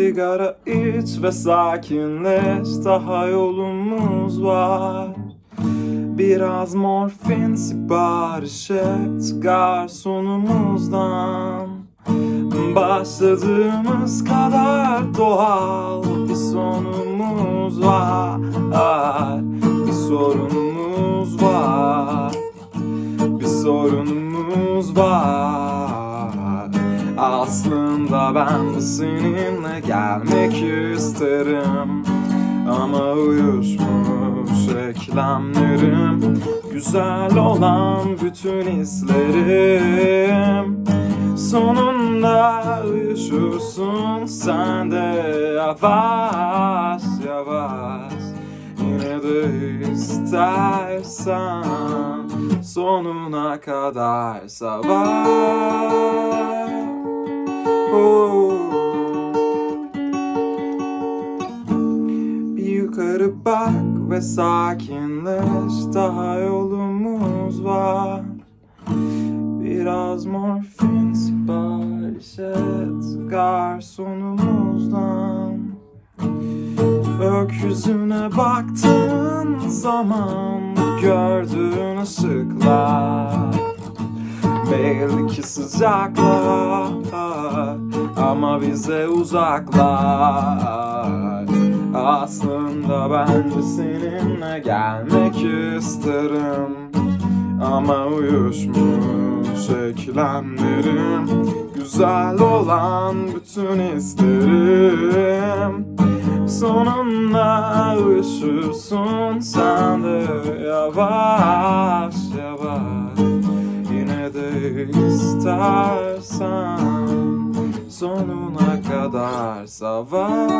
Sigara iç ve sakinleş. Daha yolumuz var. Biraz morfin sipariş et garsonumuzdan. Başladığımız kadar doğal bir sonumuz var. Bir sorunumuz var. Bir sorunumuz var. Aslında ben de seninle gelmek isterim. Ama uyuşmuş eklemlerim Güzel olan bütün hislerim. Sonunda uyuşursun sen de yavaş yavaş. Yine de istersen sonuna kadar savaş yukarı bak ve sakinleş Daha yolumuz var. Biraz morfin sipariş et Garsonumuzdan. Gökyüzüne baktığın zaman Gördüğün ışıklar. Belli ki sıcaklar Ama bize uzaklar Aslında ben de seninle gelmek isterim. Ama uyuşmuş eklemlerim Güzel olan bütün hislerim. Sonunda uyuşursun sen de yavaş yavaş. Yine de istersen sonuna kadar savaş